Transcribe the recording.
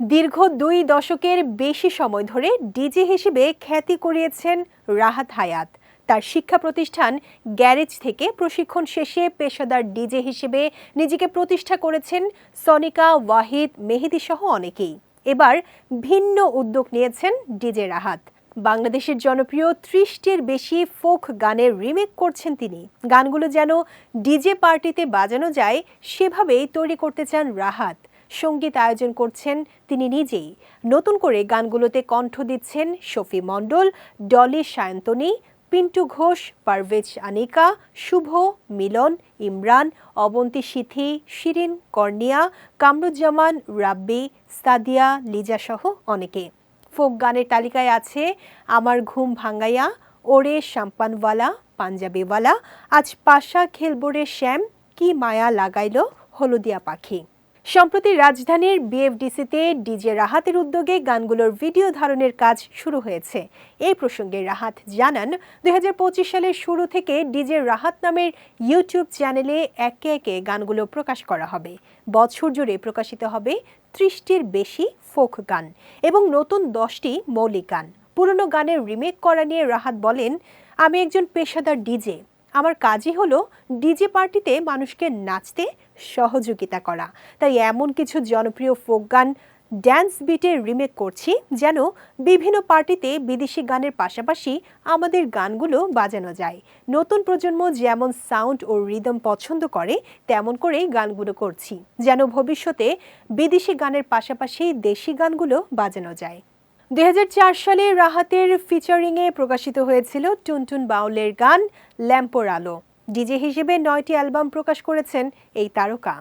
দীর্ঘ দুই দশকের বেশি সময় ধরে ডিজে হিসেবে খ্যাতি করিয়েছেন রাহাত হায়াত। তার শিক্ষা প্রতিষ্ঠান গ্যারেজ থেকে প্রশিক্ষণ শেষে পেশাদার ডিজে হিসেবে নিজেকে প্রতিষ্ঠা করেছেন সনিকা, ওয়াহিদ, মেহেদি সহ অনেকেই। এবার ভিন্ন উদ্যোগ নিয়েছেন ডিজে রাহাত। বাংলাদেশের জনপ্রিয় ত্রিশটির বেশি ফোক গানের রিমেক করছেন তিনি। গানগুলো যেন ডিজে পার্টিতে বাজানো যায়, সেভাবেই তৈরি করতে চান রাহাত। সংগীত আয়োজন করছেন তিনি নিজেই। নতুন করে গানগুলোতে কণ্ঠ দিচ্ছেন শফি মণ্ডল, ডলি সায়ন্তনী, পিন্টু ঘোষ, পারভেজ আনিকা, শুভ, মিলন, ইমরান, অবন্তী সিথি, শিরিন কর্নিয়া, কামরুজ্জামান, রাব্বি, সাদিয়া, লিজা সহ অনেকে। ফোক গানের তালিকায় আছে আমার ঘুম ভাঙ্গাইয়া ওরে শাম্পানওয়ালা, পাঞ্জাবিওয়ালা, আজ পাশা খেলবোরে শ্যাম, কি মায়া লাগাইল হলদিয়া পাখি। সম্প্রতি রাজধানীর বিএফডিসিতে ডিজে রাহাতের উদ্যোগে গানগুলোর ভিডিও ধারণের কাজ শুরু হয়েছে। এই প্রসঙ্গে রাহাত জানান দু হাজার পঁচিশ সালের শুরু থেকে ডিজে রাহাত নামের ইউটিউব চ্যানেলে একে একে গানগুলো প্রকাশ করা হবে। বছর জুড়ে প্রকাশিত হবে ত্রিশটির বেশি ফোক গান এবং নতুন দশটি মৌলিক গান। পুরনো গানের রিমেক করা নিয়ে রাহাত বলেন, আমি একজন পেশাদার ডিজে আমার কাজই হলো ডিজে পার্টিতে মানুষকে নাচতে সহযোগিতা করা। তাই এমন কিছু জনপ্রিয় ফোক গান ড্যান্স বিটে রিমেক করছি যেন বিভিন্ন পার্টিতে বিদেশি গানের পাশাপাশি আমাদের গানগুলো বাজানো যায়। নতুন প্রজন্ম যেমন সাউন্ড ও রিদম পছন্দ করে, তেমন করেই গানগুলো করছি। যেন ভবিষ্যতে বিদেশি গানের পাশাপাশি দেশি গানগুলো বাজানো যায়। দুই হাজার চার সালে রাহাতের ফিচারিংয়ে প্রকাশিত হয়েছিল টুনটুন বাউলের গান ল্যাম্পোর আলো। ডিজে হিসেবে নয়টি অ্যালবাম প্রকাশ করেছেন এই তারকা।